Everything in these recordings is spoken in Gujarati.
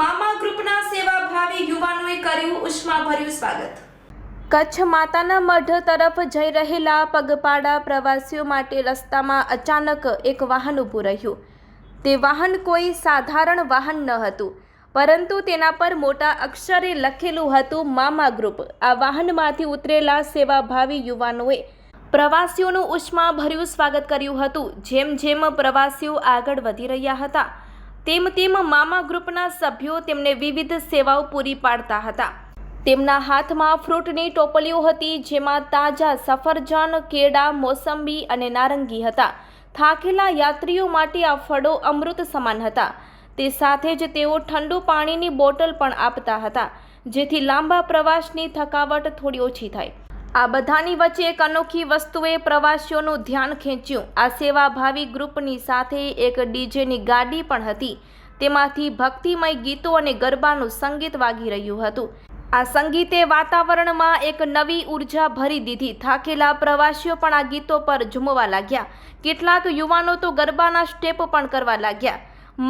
મામા ગ્રુપના સેવાભાવી યુવાનોએ કર્યું ઉષ્માભર્યું સ્વાગત. કચ્છ માતાના મઢ તરફ જઈ રહેલા પગપાળા પ્રવાસીઓ માટે રસ્તામાં અચાનક એક વાહન ઊભું રહ્યું. તે વાહન કોઈ સાધારણ વાહન ન હતું, પરંતુ તેના પર મોટા અક્ષરે લખેલું હતું મામા ગ્રુપ. આ વાહનમાંથી ઉતરેલા સેવાભાવી યુવાનોએ પ્રવાસીઓનું ઉષ્માભર્યું સ્વાગત કર્યું હતું. જેમ જેમ પ્રવાસીઓ આગળ વધી રહ્યા હતા તેમ તેમ મામા ગ્રુપના સભ્યો તેમને વિવિધ સેવાઓ પૂરી પાડતા હતા. તેમના હાથમાં ફ્રૂટની ટોપલીઓ હતી, જેમાં તાજા સફરજન, કેળા, મોસંબી અને નારંગી હતા. થાકેલા યાત્રીઓ માટે આ ફળો અમૃત સમાન હતા. તે સાથે જ તેઓ ઠંડુ પાણીની બોટલ પણ આપતા હતા, જેથી લાંબા પ્રવાસની થકાવટ થોડી ઓછી થાય. આ બધાની વચ્ચે એક અનોખી વસ્તુએ પ્રવાસીઓનું ધ્યાન ખેંચ્યું. આ સેવાભાવી ગ્રુપની સાથે એક ડીજેની ગાડી પણ હતી. તેમાંથી ભક્તિમય ગીતો અને ગરબાનું સંગીત વાગી રહ્યું હતું. આ સંગીતે વાતાવરણમાં એક નવી ઊર્જા ભરી દીધી. થાકેલા પ્રવાસીઓ પણ આ ગીતો પર ઝૂમવા લાગ્યા. કેટલાક યુવાનો તો ગરબાના સ્ટેપ પણ કરવા લાગ્યા.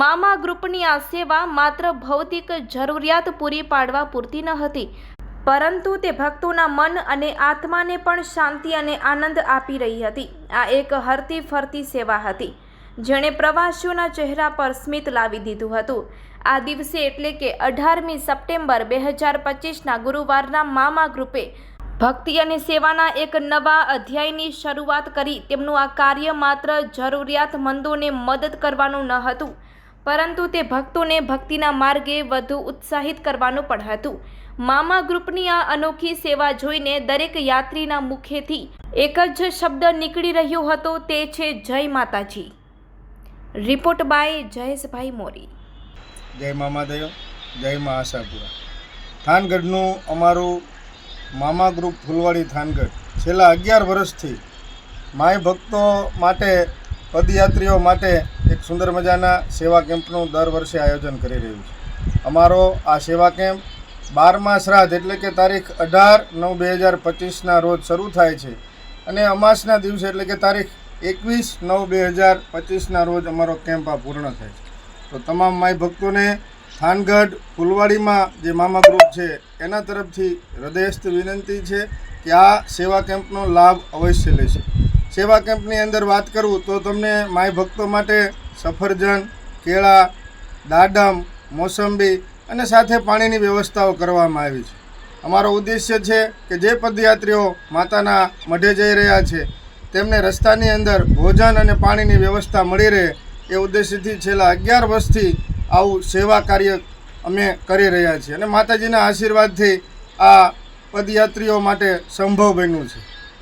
મામા ગ્રુપની આ સેવા માત્ર ભૌતિક જરૂરિયાત પૂરી પાડવા પૂરતી ન હતી. પરંતુ તે ભક્તોના મન અને આત્માને પણ શાંતિ અને આનંદ આપી રહી હતી. આ એક હરતી ફરતી સેવા હતી, જેણે પ્રવાસીઓના ચહેરા પર સ્મિત લાવી દીધું હતું. આ દિવસે એટલે કે અઢારમી સપ્ટેમ્બર બે હજાર પચીસના ગુરુવારના મામા ગ્રુપે ભક્તિ અને સેવાના એક નવા અધ્યાયની શરૂઆત કરી. તેમનું આ કાર્ય માત્ર જરૂરિયાતમંદોને મદદ કરવાનું ન હતું. પરંતુ તે ભક્તોને ભક્તિના માર્ગે વધુ ઉત્સાહિત કરવાનું પણ હતું મામા ગ્રુપની આ અનોખી સેવા જોઈને દરેક યાત્રીના મુખેથી એક જ શબ્દ નીકળી રહ્યો હતો, તે છે જય માતાજી. Report by Jayeshbhai Mori. જય મામાદેવ, જય મા આશાપુરા. થાનગઢનું અમારું મામા ગ્રુપ ફૂલવાડી થાનગઢ છેલ્લા અગિયાર વર્ષથી માય ભક્તો માટે, પદયાત્રીઓ માટે સુંદર મજાના સેવા કેમ્પનું દર વર્ષે આયોજન કરી રહ્યું છે. અમારો આ સેવા કેમ્પ બારમા શ્રાદ્ધ એટલે કે તારીખ અઢાર નવ બે હજાર પચીસના રોજ શરૂ થાય છે અને અમાસના દિવસે એટલે કે તારીખ એકવીસ નવ બે હજાર પચીસના રોજ અમારો કેમ્પ આ પૂર્ણ થાય છે. તો તમામ માય ભક્તોને થાનગઢ ફુલવાડીમાં જે મામા ગ્રુપ છે એના તરફથી હૃદયસ્થ વિનંતી છે કે આ સેવા કેમ્પનો લાભ અવશ્ય લેશે. સેવા કેમ્પની અંદર વાત કરું તો તમને માય ભક્તો માટે સફરજન, કેળા, દાડમ, મોસંબી અને સાથે પાણીની વ્યવસ્થાઓ કરવામાં આવી છે. અમારો ઉદ્દેશ્ય છે કે જે પદયાત્રીઓ માતાના મઢે જઈ રહ્યા છે, તેમને રસ્તાની અંદર ભોજન અને પાણીની વ્યવસ્થા મળી રહે એ ઉદ્દેશ્યથી છેલ્લા અગિયાર વર્ષથી આવું સેવા કાર્ય અમે કરી રહ્યા છીએ અને માતાજીના આશીર્વાદથી આ પદયાત્રીઓ માટે સંભવ બન્યું છે.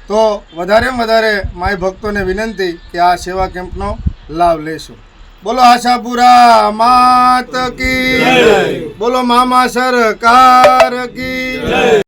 તો વધારેમાં વધારે માય ભક્તોને વિનંતી કે આ સેવા કેમ્પનો લાભ લેશો. બોલો આશાપુરા માત કી બોલો મામા સરકાર કી